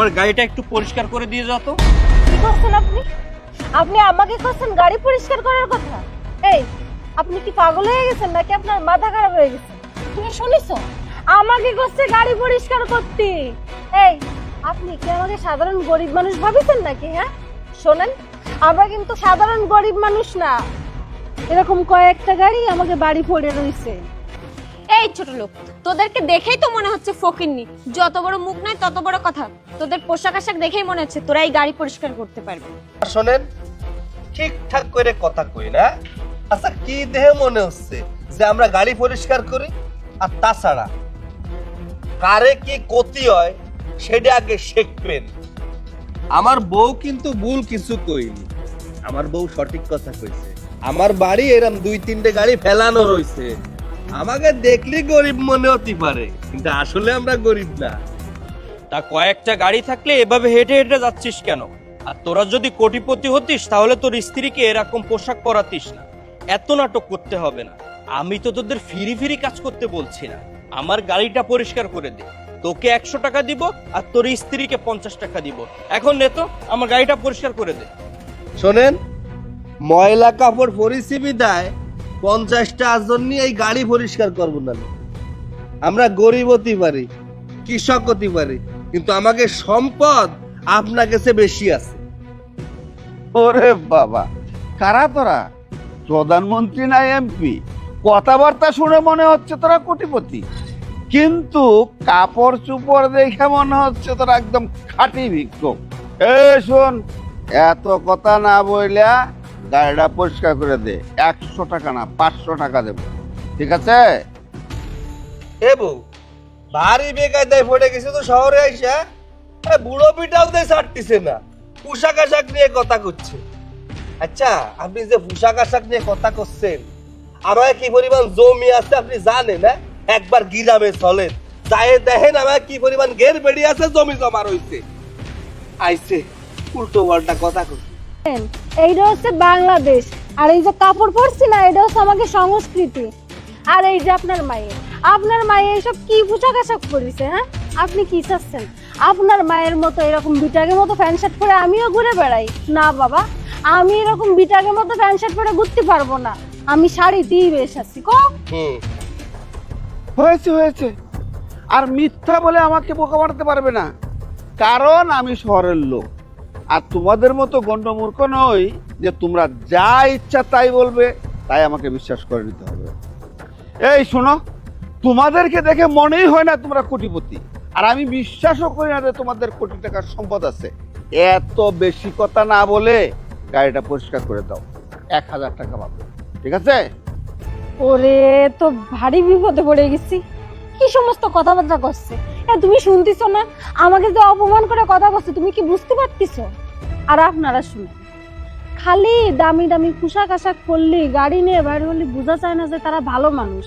আমার গাড়িটা একটু পরিষ্কার করে দিয়ে যাও তো। কি করছেন আপনি? আপনি আমাকে করছেন গাড়ি পরিষ্কার করার কথা? এই, আপনি কি পাগল হয়ে গেছেন নাকি আপনার মাথা খারাপ হয়ে গেছে? তুমি শুনিছো? আমাকে করছে গাড়ি পরিষ্কার করতে। এই, আপনি কি আমাকে সাধারণ গরিব মানুষ ভাবিছেন নাকি হ্যাঁ? শোনেন, আমরা কিন্তু সাধারণ গরিব মানুষ না। এরকম কয়েকটা গাড়ি আমাকে বাড়ি পড়ে রইছে এই ছোট লোক, তোদেরকে দেখেই তো মনে হচ্ছে ফকিরনি যত বড় মুখ নাই, তত বড় কথা। তোদের পোশাক আশাক দেখেই মনে হচ্ছে তোরা এই গাড়ি পরিষ্কার করতে পারবে। শোনেন, ঠিকঠাক করে কথা কই না। আচ্ছা কি দেহে মনে হচ্ছে যে আমরা গাড়ি পরিষ্কার করি? আর তাছাড়া, কারে কি ক্ষতি হয়, সেটা আগে শিখবেন। আমার বউ কিন্তু ভুল কিছু কইনি। আমার বউ সঠিক কথা কইছে। আমার বাড়ি এরম দুই তিনটে গাড়ি ফেলানো রয়েছে আমাকে দেখলি গরিব মনে হতে পারে কিন্তু আসলে আমরা গরিব না। তা কয়েকটা গাড়ি থাকলে এভাবে হেঁটে হেঁটে যাচ্ছিস কেন? আর তোরা যদি কোটিপতি হতিস তাহলে তোর স্ত্রীকে এরকম পোশাক পরাতিস না। এত নাটক করতে হবে না। আমি তো তোদের ফিরি ফিরি কাজ করতে বলছি না। আমার গাড়িটা পরিষ্কার করে দে। তোকে একশো টাকা দিব আর তোর স্ত্রীকে পঞ্চাশ টাকা দিব। এখন নে তো আমার গাড়িটা পরিষ্কার করে দে। শোনেন ময়লা কাপড় পরিচিবি দেয় পঞ্চাশটা আজন নিয়ে এই গাড়ি পরিষ্কার করব না। আমরা গরিব হতে পারি, কৃষক হতে পারি, কিন্তু আমাকে সম্পদ আপনার কাছে বেশি আছে। ওরে বাবা, কারা তোরা? প্রধানমন্ত্রী না এমপি কথাবার্তা শুনে মনে হচ্ছে তোরা কোটিপতি। কিন্তু কাপড় চুপড় দেখে মনে হচ্ছে তোরা একদম খাঁটি ভিক্ষুক। এ শোন, এত কথা না বইলা গাড়িটা পরিষ্কার করে দে। একশো টাকা না পাঁচশো টাকা দেবো। ঠিক আছে? এ বউ ভারী বেকায়দায় পড়ে গেছে তো শহরে আইসা? এ বুড়ো পিটাও দিয়ে ছাড়তিছে না। পোশাক আশাক নিয়ে কথা করছে। আচ্ছা আপনি যে পোশাক আশাক নিয়ে কথা করছেন আমার কি পরিমাণ জমি আছে আপনি জানেন না একবার গিরামে চলেন যাই দেখেন আমার কি পরিমাণ গের বেড়ি আছে জমি জমা রয়েছে আইছে উল্টো পাল্টা কথা করছে এইটা হচ্ছে বাংলাদেশ। আর এই যে কাপড় পরছি না এটা হচ্ছে আমাকে সংস্কৃতি। আর এই যে আপনার মায়ের। আপনার মায়ের এইসব কি পোশাক আশাক পরিছে হ্যাঁ? আপনি কি চাচ্ছেন? আপনার মায়ের মতো এরকম বিটাকের মতো প্যান্ট শার্ট পরে আমিও ঘুরে বেড়াই? না বাবা। আমি এরকম বিটাকের মতো প্যান্ট শার্ট পরে ঘুরতে পারব না। আমি শাড়িতেই বেশ আছি কো? হয়েছে হয়েছে। আর মিথ্যা বলে আমাকে বোকা বানাতে পারবে না। কারণ আমি শহরের লোক। আর তোমাদের মতো গণ্ডমূর্খ নই যে তোমরা যা ইচ্ছা তাই বলবে, তাই আমাকে বিশ্বাস করে নিতে হবে। এই শোনো, তোমাদেরকে দেখে মনেই হয় না তোমরা কোটিপতি। আর আমি বিশ্বাসও করি না যে তোমাদের কোটি টাকার সম্পদ আছে। এত বেশি কথা না বলে গাড়িটা পরিষ্কার করে দাও। এক হাজার টাকা পাবে। ঠিক আছে? ওরে, তো ভারী বিপদে পড়ে গেছি। কি সমস্ত কথাবার্তা করছে? তুমি শুনতেছো না? আমাকে যে অপমান করে কথা বলছে, তুমি কি বুঝতে পারতেছো? আর আপনারা শুনে খালি দামি দামি পোশাক আশাক পরলি গাড়ি নিয়ে বাইরে হলে বোঝা যায় না যে তারা ভালো মানুষ।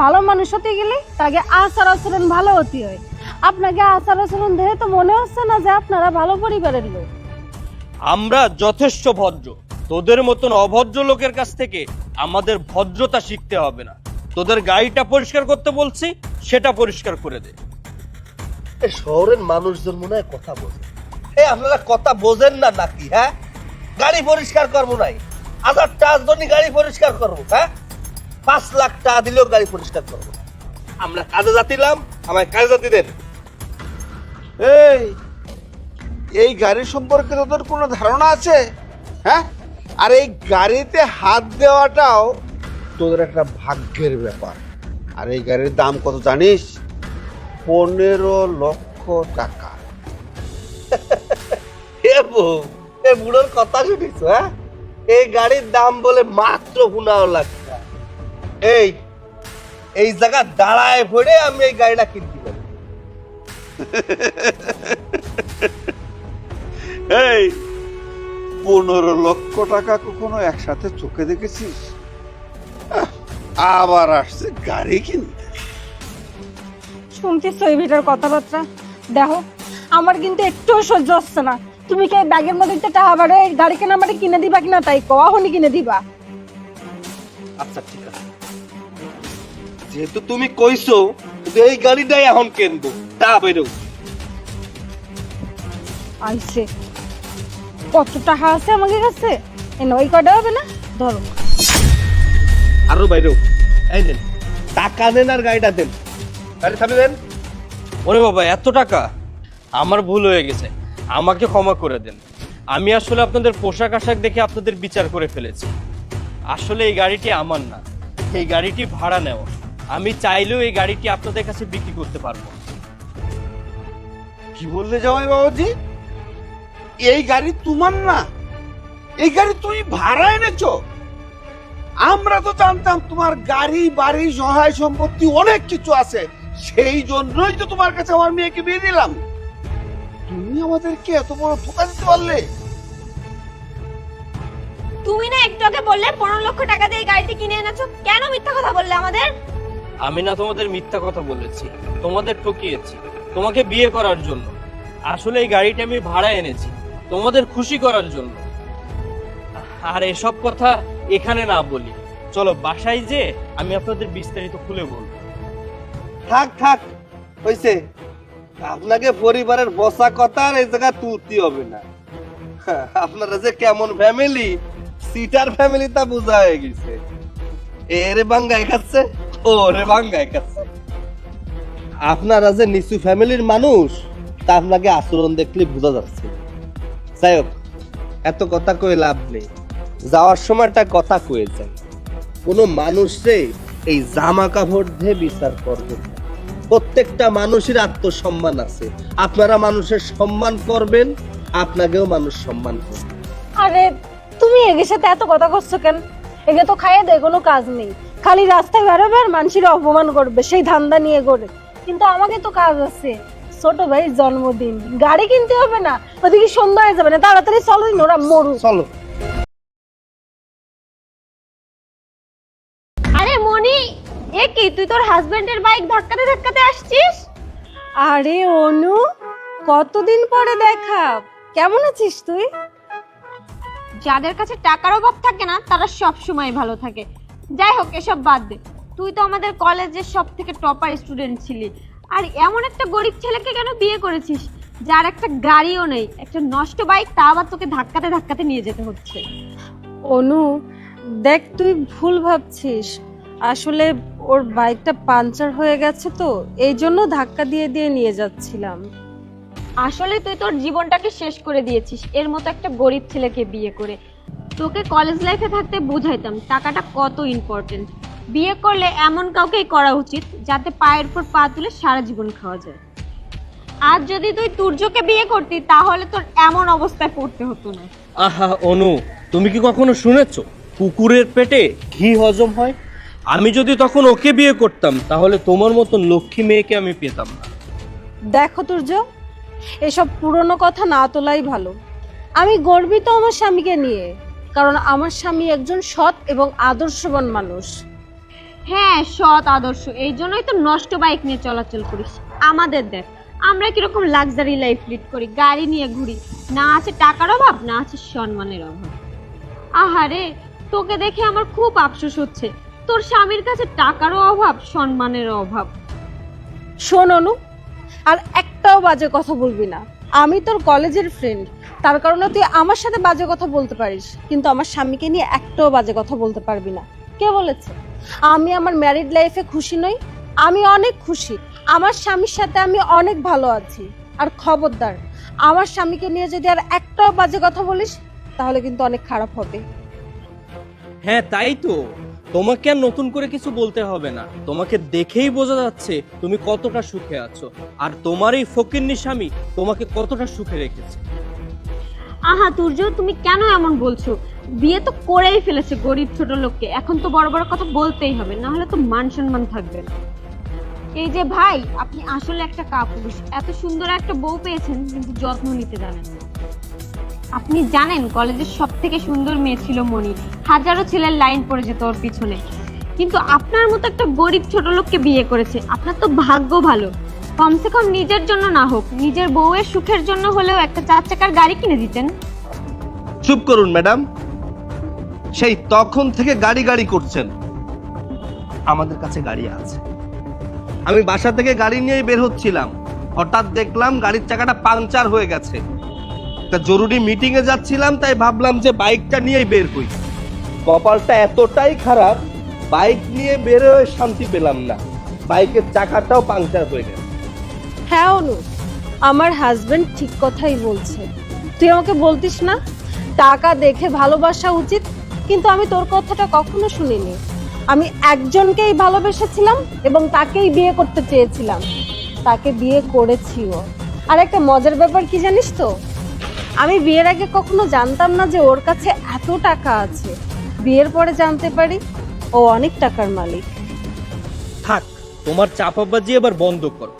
ভালো মানুষ হতে গেলে তাকে আচার আচরণ ভালো হতে হয়। আপনাকে আচার আচরণ দেখে তো মনে হচ্ছে না যে আপনারা ভালো পরিবারের লোক। আমরা যথেষ্ট ভদ্র। তোদের মতন অভদ্র লোকের কাছ থেকে আমাদের ভদ্রতা শিখতে হবে না। তোদের গাড়িটা পরিষ্কার করতে বলছি সেটা পরিষ্কার করে দে। শহরের মানুষজন মনে হয় কথা বোঝে এই আপনারা কথা বোঝেন না নাকি হ্যাঁ? গাড়ি পরিষ্কার করব নাই। হাজার টাকার জন্য গাড়ি পরিষ্কার করব হ্যাঁ? পাঁচ লাখ টাকা দিলেও গাড়ি পরিষ্কার করব আমরা কাজে যাতিলাম আমায় কাজে জাতি দেন। এই এই গাড়ি সম্পর্কে তোদের কোনো ধারণা আছে? হ্যাঁ? আর এই গাড়িতে হাত দেওয়াটাও তোদের একটা ভাগ্যের ব্যাপার। আর এই গাড়ির দাম কত জানিস? পনেরো লক্ষ টাকা। এ বউ এ বুড়োর কথা শুনিস হ্যাঁ? এই গাড়ির দাম বলে মাত্র পনেরো লাখ টাকা। এই এই জায়গা দাঁড়ায় ভরে আমি এই গাড়িটা কিনতে পারি। এই পনেরো লক্ষ টাকা কখনো একসাথে চোখে দেখেছিস? আবার আসছে গাড়ি কিনতে। শুনতেছো এই ভিটার কথাবার্তা? দেখো আমার কিন্তু একটুও সহ্য হচ্ছে না। তুমি কি ব্যাগের মধ্যে একটা টাকা বাড়ে গাড়ি কেনা মানে কিনে দিবা কিনা তাই কখনই কিনে দিবা। আচ্ছা ঠিক আছে। যেহেতু তুমি কইছো কিন্তু এই গাড়িটাই এখন কিনবো। তা বেরো। আইসে কত টাকা আছে আমাকে কাছে? এ নয় কটা হবে না? ধরো। আরও বাইরেও এই দেন টাকা দেন আর গাড়িটা দেন। গাড়ি থামিয়ে দেন। ওরে বাবা এত টাকা? আমার ভুল হয়ে গেছে। আমাকে ক্ষমা করে দেন। আমি আসলে আপনাদের পোশাক আশাক দেখে আপনাদের বিচার করে ফেলেছি। আসলে এই গাড়িটি আমার না। এই গাড়িটি ভাড়া নেওয়া। আমি চাইলেও এই গাড়িটি আপনাদের কাছে বিক্রি করতে পারব। কি বললে জামাই বাবাজি? এই গাড়ি তোমার না। এই গাড়ি তুমি ভাড়া এনেছো। আমরা তো জানতাম তোমার গাড়ি, বাড়ি, সহায় সম্পত্তি অনেক কিছু আছে। সেই জন্যই তো তোমার কাছে আমার মেয়েকে বিয়ে দিলাম। তুমি আমাদেরকে এত বড় ধোকা দিতে পারলে? তুমি না একটু আগে বললে পনেরো লক্ষ টাকা দিয়ে এই গাড়িটি কিনে এনেছো। কেন মিথ্যা কথা বললে আমাদের? আমি না তোমাদের মিথ্যা কথা বলেছি তোমাদের ঠকিয়েছি তোমাকে বিয়ে করার জন্য। আসলে এই গাড়িটা আমি ভাড়া এনেছি তোমাদের খুশি করার জন্য। আর এসব কথা এখানে না বলি। চলো বাসায় যে আমি আপনাদের বিস্তারিত খুলে বলব। থাক থাক হইছে। আপনাকে পরিবারের বসা কথা আর এই জায়গা তুলতে হবে না। আপনারা যে কেমন ফ্যামিলি সিটার ফ্যামিলি তা বোঝা হয়ে গেছে। এরে বাঙ্গায় খাচ্ছে ও রে বাঙ্গায় খাচ্ছে। আপনারা যে নিচু ফ্যামিলির মানুষ, তা আপনাকে আচরণ দেখলে বোঝা যাচ্ছে। যাই হোক, এত কথা কয়ে লাভ নেই। যাওয়ার সময় একটা কথা কয়ে যাই। কোনো মানুষে এই জামা কাপড় দিয়ে বিচার করবে। প্রত্যেকটা মানুষের আত্মসম্মান আছে। আপনারা মানুষের সম্মান করবেন আপনাকেও মানুষ সম্মান করবে। আরে তুমি এগের সাথে এত কথা করছ কেন? এগে তো খাইয়ে দেয় কোনো কাজ নেই। খালি রাস্তায় বেরোবে আর মানুষের অপমান করবে সেই ধান্দা নিয়ে করে। কিন্তু আমাকে তো কাজ আছে। ছোট ভাই জন্মদিন। গাড়ি কিনতে হবে না ওদিকে সন্ধ্যা হয়ে যাবে না তাড়াতাড়ি চলো ওরা মরু চলো। তুই তোর হাজবেন্ডের বাইক ধাক্কাতে ধাক্কাতে আসছিস? আরে অনু কতদিন পরে দেখা? কেমন আছিস তুই? যাদের কাছে টাকার অভাব থাকে না তারা সব সময় ভালো থাকে। যাই হোক এসব বাদ দে। তুই তো আমাদের কলেজের সব থেকে টপার স্টুডেন্ট ছিলি। আর এমন একটা গরিব ছেলেকে কেন বিয়ে করেছিস? যার একটা গাড়িও নেই একটা নষ্ট বাইক তা আবার তোকে ধাক্কাতে ধাক্কাতে নিয়ে যেতে হচ্ছে। অনু দেখ তুই ভুল ভাবছিস। আসলে ওর বাইকটা পাঞ্চার হয়ে গেছে তো এই জন্য ধাক্কা দিয়ে দিয়ে নিয়ে যাচ্ছিলাম। আসলে তুই তোর জীবনটাকে শেষ করে দিয়েছিস। এর মতো একটা গরিব ছেলেকে বিয়ে করে। তোকে কলেজ লাইফে থাকতে বুঝাইতাম টাকাটা কত ইম্পর্টেন্ট বিয়ে করলে এমন কাউকেই করা উচিত যাতে পায়ের উপর পা তুলে সারা জীবন খাওয়া যায়। আর যদি তুই তুর্যকে বিয়ে করতি তাহলে তোর এমন অবস্থায় পড়তে হতো না। আহা অনু তুমি কি কখনো শুনেছ? কুকুরের পেটে ঘি হজম হয়? আমি যদি তখন ওকে বিয়ে করতাম তাহলে তোমার মতো লক্ষ্মী মেয়েকে আমি পেতাম না। দেখো তুর্য এসব পুরনো কথা না তোলাই ভালো। আমি গর্বিত আমার স্বামীকে নিয়ে কারণ আমার স্বামী একজন সৎ এবং আদর্শবান মানুষ। হ্যাঁ সৎ আদর্শ এই জন্যই তো নষ্ট বাইক নিয়ে চলাচল করিস। আমাদের দেখ আমরা কীরকম লাক্সারি লাইফ লিড করি গাড়ি নিয়ে ঘুরি। না আছে টাকার অভাব না আছে সম্মানের অভাব। আহারে তোকে দেখে আমার খুব আফসোস হচ্ছে। তোর স্বামীর কাছে টাকারও অভাব সম্মানেরও অভাব। শোন অনু আর একটাও বাজে কথা বলবি না। আমি তোর কলেজের ফ্রেন্ড তার কারণে তুই আমার সাথে বাজে কথা বলতে পারিস কিন্তু আমার স্বামীকে নিয়ে একটাও বাজে কথা বলতে পারবি না। কে বলেছে? আমি আমার ম্যারিড লাইফে খুশি নই আমি অনেক খুশি। আমার স্বামীর সাথে আমি অনেক ভালো আছি। আর খবরদার আমার স্বামীকে নিয়ে যদি আর একটাও বাজে কথা বলিস তাহলে কিন্তু অনেক খারাপ হবে। হ্যাঁ তাই তো। তোমাকে আর নতুন করে কিছু বলতে হবে না। তোমাকে দেখেই বোঝা যাচ্ছে তুমি কতটা সুখে আছো। আর তোমার এই ফকিন্নি স্বামী তোমাকে কতটা সুখে রেখেছে। আহা তুর্য তুমি কেন এমন বলছো? বিয়ে তো করেই ফেলেছে গরিব ছোট লোককে। এখন তো বড় বড় কথা বলতেই হবে, না হলে তো মান সম্মান থাকবে না। এই যে ভাই, আপনি আসলে একটা কাপুরুষ। এত সুন্দর একটা বউ পেয়েছেন, কিন্তু যত্ন নিতে জানেন না। আপনি জানেন কলেজের সব থেকে সুন্দর মেয়ে ছিল মনি। হাজারো ছেলের লাইন পড়ে যেত ওর পিছনে। কিন্তু আপনার মতো একটা গরিব ছোট লোককে বিয়ে করেছে। আপনার তো ভাগ্য ভালো। কমসে কম নিজের জন্য না হোক, নিজের বউয়ের সুখের জন্য হলেও একটা চার চাকার গাড়ি কিনে দিতেন। চুপ করুন, ম্যাডাম। সেই তখন থেকে গাড়ি গাড়ি করছেন। আমাদের কাছে গাড়ি আছে। আমি বাসা থেকে গাড়ি নিয়ে বের হচ্ছিলাম। হঠাৎ দেখলাম গাড়ির চাকাটা পাংচার হয়ে গেছে। একটা জরুরি মিটিং এ যাচ্ছিলাম, তাই ভাবলাম যে বাইকটা নিয়েই বের হই। কপালটা এতটাই খারাপ বাইক নিয়ে বের হয়ে শান্তি পেলাম না। বাইকের চাকাটাও পাংচার হয়ে গেল হ্যাঁ অনু, আমার হাজবেন্ড ঠিক কথাই বলছে। তুই আমাকে বলতিস না? টাকা দেখে ভালোবাসা উচিত, কিন্তু আমি তোর কথাটা কখনো শুনিনি। আমি একজনকেই ভালোবেসেছিলাম এবং তাকেই বিয়ে করতে চেয়েছিলাম। তাকে বিয়ে করেছিও আর একটা মজার ব্যাপার কি জানিস তো? আমি বিয়ের আগে কখনো জানতাম না যে ওর কাছে এত টাকা আছে। বিয়ের পরে জানতে পারি ও অনেক টাকার মালিক। থাক তোমার চাপাবাজি এবার বন্ধ করো।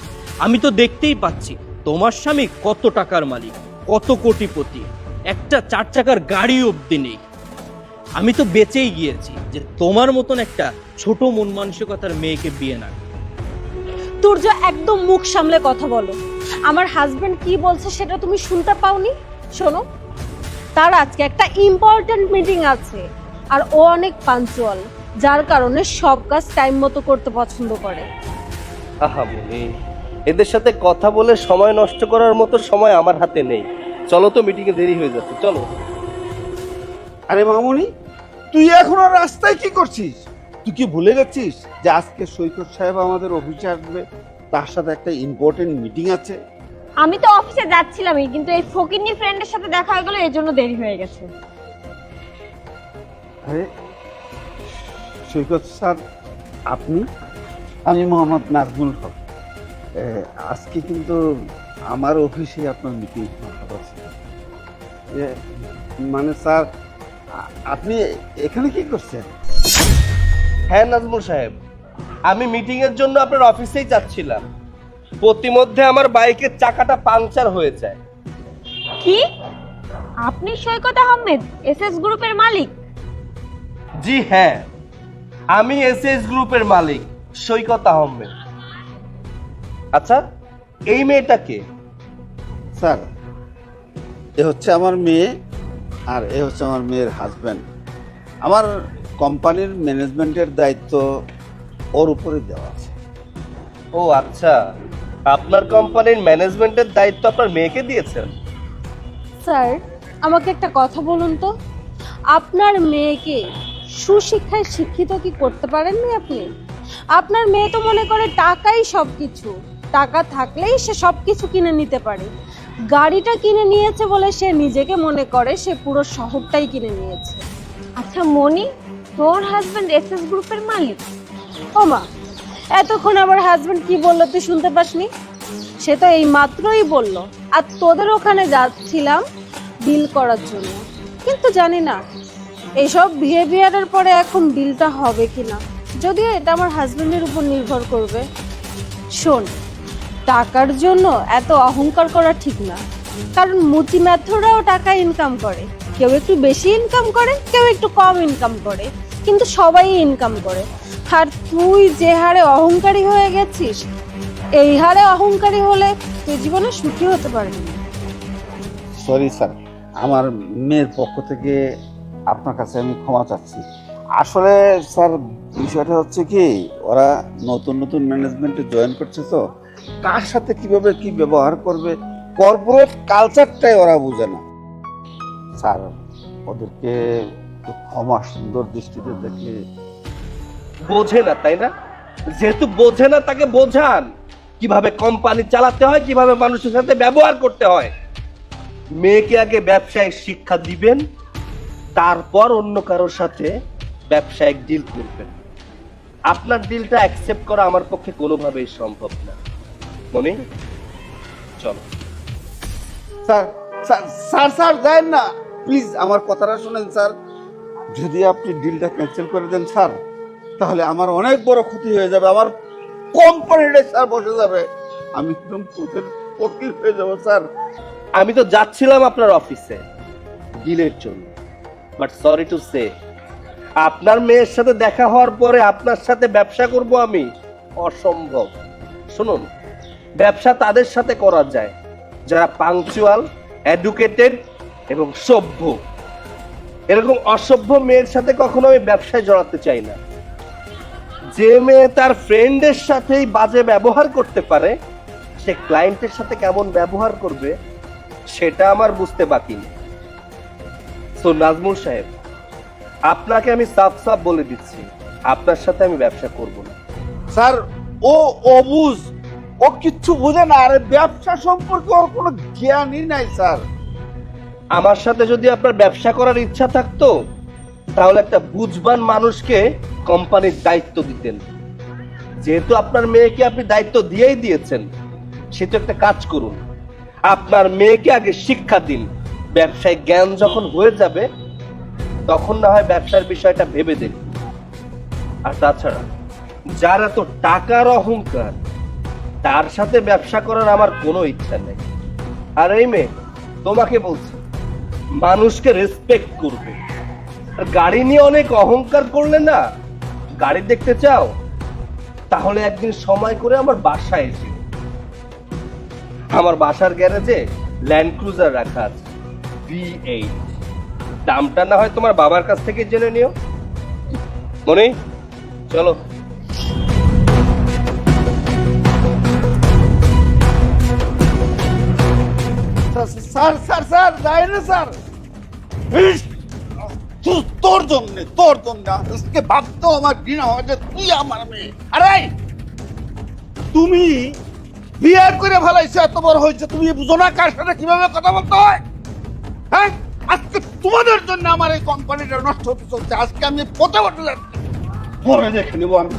আমি তো দেখতেই পাচ্ছি তোমার স্বামী কত টাকার মালিক কত কোটিপতি। একটা চার চাকার গাড়ি অব্দি নেই। আমি তো বেঁচেই গিয়েছি যে তোমার মতন একটা ছোট মন মানসিকতার মেয়েকে বিয়ে না তোর যা একদম মুখ সামলে কথা বলো। আমার হাজবেন্ড কি বলছে সেটা তুমি শুনতে পাওনি? শোনো তার আজকে একটা ইম্পর্ট্যান্ট মিটিং আছে আর ও অনেক পাঞ্চুয়াল যার কারণে সব কাজ টাইম মতো করতে পছন্দ করে। আহা মনি এদের সাথে কথা বলে সময় নষ্ট করার মতো সময় আমার হাতে নেই। চলো তো মিটিং এ দেরি হয়ে যাচ্ছে চলো। আরে মামুনি তুই এখন আর রাস্তায় কি করছিস? তুই কি ভুলে গেছিস যে আজকে সৈকত সাহেব আমাদের অফিসে আসবে তার সাথে একটা ইম্পর্টেন্ট মিটিং আছে? আমি তো অফিসে যাচ্ছিলামই কিন্তু এই ফকিন্নি ফ্রেন্ডের সাথে দেখা হয়ে গেল এর জন্য দেরি হয়ে গেছে। আরে সৈকত স্যার আপনি? আমি মোহাম্মদ নাজমুল হক। আজকে কিন্তু আমার অফিসে আপনার মিটিং আছে। এ, মানে স্যার আপনি এখানে কি করছেন? হ্যাঁ নাজমুল সাহেব আমি মিটিংয়ের জন্য আপনার অফিসেই যাচ্ছিলাম। প্রতিমধ্যে আমার বাইকের চাকাটা পাংচার হয়ে যায়। কি? আপনি সৈকত আহমেদ এসএস গ্রুপের মালিক? জি হ্যাঁ। আমি এসএস গ্রুপের মালিক সৈকত আহমেদ। আচ্ছা এই মেয়েটা কে? স্যার এ হচ্ছে আমার মেয়ে আর এ হচ্ছে আমার মেয়ের হাজব্যান্ড আমার কোম্পানির ম্যানেজমেন্টের দায়িত্ব ওর উপরে দেওয়া আছে। ও আচ্ছা। আপনার কোম্পানির ম্যানেজমেন্টের দায়িত্ব আপনার মেয়েকে দিয়েছেন স্যার আমাকে একটা কথা বলুন তো। আপনার মেয়েকে সুশিক্ষায় শিক্ষিত কি করতে পারেননি আপনি? আপনার মেয়ে তো মনে করে টাকাই সব কিছু টাকা থাকলেই সে সব কিছু কিনে নিতে পারে। গাড়িটা কিনে নিয়েছে বলে সে নিজেকে মনে করে সে পুরো শহরটাই কিনে নিয়েছে। আচ্ছা মনি তোর হাজবেন্ড এসএস গ্রুপের মালিক? ও মা এতক্ষণ আমার হাজবেন্ড কি বলল তুই শুনতে পাসনি? সে তো এই মাত্রই বলল। আর তোদের ওখানে যাচ্ছিলাম ডিল করার জন্য। কিন্তু জানি না এইসব বিহেভিয়ারের পরে এখন ডিলটা হবে কিনা। যদিও এটা আমার হাজবেন্ডের উপর নির্ভর করবে। শোন, টাকার জন্য এত অহংকার করা ঠিক না। কারণ মুচি ম্যাথরাও টাকা ইনকাম করে। কেউ একটু বেশি ইনকাম করে, কেউ একটু কম ইনকাম করে। কিন্তু সবাই ইনকাম করে। আর তুই যে হারে অহংকারী হয়ে গেছিস, এই হারে অহংকারী হলে তুই জীবনে সুখী হতে পারবি সরি স্যার আমার মেয়ের পক্ষ থেকে আপনার কাছে আমি ক্ষমা চাচ্ছি। আসলে স্যার বিষয়টা হচ্ছে কি, ওরা নতুন নতুন ম্যানেজমেন্টে জয়েন করছে তো। কার সাথে কীভাবে কি ব্যবহার করবে? কর্পোরেট কালচারটাই ওরা বুঝে না। স্যার ওদেরকে ক্ষমা সুন্দর দৃষ্টিতে দেখে। বোঝে না তাই না? যেহেতু বোঝে না তাকে বোঝান। কীভাবে কোম্পানি চালাতে হয় কীভাবে মানুষের সাথে ব্যবহার করতে হয়। মেয়েকে আগে ব্যবসায়িক শিক্ষা দিবেন তারপর অন্য কারোর সাথে ব্যবসায়িক ডিল করবেন। আপনার ডিলটা অ্যাকসেপ্ট করা আমার পক্ষে কোনোভাবেই সম্ভব না। মনে? চলো। স্যার স্যার স্যার স্যার যায়েন না। প্লিজ আমার কথাটা শুনেন স্যার। যদি আপনি ডিলটা ক্যান্সেল করে দেন, স্যার, তাহলে আমার অনেক বড় ক্ষতি হয়ে যাবে, আমার কোম্পানিটা স্যার বসে যাবে। আমি একদম পথের ফকির হয়ে যাব, স্যার। আমি তো যাচ্ছিলাম আপনার অফিসে ডিলের জন্য। বাট সরি টু সে আপনার মেয়ের সাথে দেখা হওয়ার পরে আপনার সাথে ব্যবসা করব আমি? অসম্ভব। শুনুন, ব্যবসা তাদের সাথে করা যায়, যারা পাংচুয়াল এডুকেটেড এবং সভ্য। এরকম অসভ্য মেয়ের সাথে কখনো আমি ব্যবসায় জড়াতে চাই না। যে মেয়ে তার ফ্রেন্ডের সাথেই বাজে ব্যবহার করতে পারে, সে ক্লায়েন্টের সাথে কেমন ব্যবহার করবে, সেটা আমার বুঝতে বাকি নেই। তো নাজমুল সাহেব, আপনাকে আমি সাফ সাফ বলে দিচ্ছি, আপনার সাথে আমি ব্যবসা করব না। স্যার, ও অবুজ, ও কিচ্ছু বুঝে না, আরে ব্যবসা সম্পর্কে ওর কোনো জ্ঞানই নাই, স্যার। আমার সাথে যদি আপনার ব্যবসা করার ইচ্ছা থাকতো, তাহলে একটা বুঝবান মানুষকে কোম্পানির দায়িত্ব দিতেন। যেহেতু আপনার মেয়েকে আপনি দায়িত্ব দিয়েই দিয়েছেন, সে তো একটা কাজ করুন। আপনার মেয়েকে আগে শিক্ষা দিন। ব্যবসায় জ্ঞান যখন হয়ে যাবে, তখন না হয় ব্যবসার বিষয়টা ভেবে দেখুন। আর তাছাড়া, যার এত টাকার অহংকার, তার সাথে ব্যবসা করার আমার কোনো ইচ্ছা নেই। আর এই মেয়ে, তোমাকে বলছি মানুষকে রেসপেক্ট করবে। আর গাড়ি নিয়ে অনেক অহংকার করলে না, গাড়ি দেখতে চাও, তাহলে একদিন সময় করে আমার বাসায় এসে। আমার বাসার গ্যারেজে ল্যান্ড ক্রুজার রাখা আছে ভি এইট দামটা না হয় তোমার বাবার কাছ থেকে জেনে নিও। মনে, চলো। তুমি বিয়ে করে ফেলাইছো, এত বড় হয়েছে, তুমি বুঝো না কার সাথে কীভাবে কথা বলতে হয়? হ্যাঁ? আজকে তোমাদের জন্য আমার এই কোম্পানিটা নষ্ট হতে চলছে। আজকে আমি পথে বসে যাচ্ছি। পরে দেখে নেব আমি।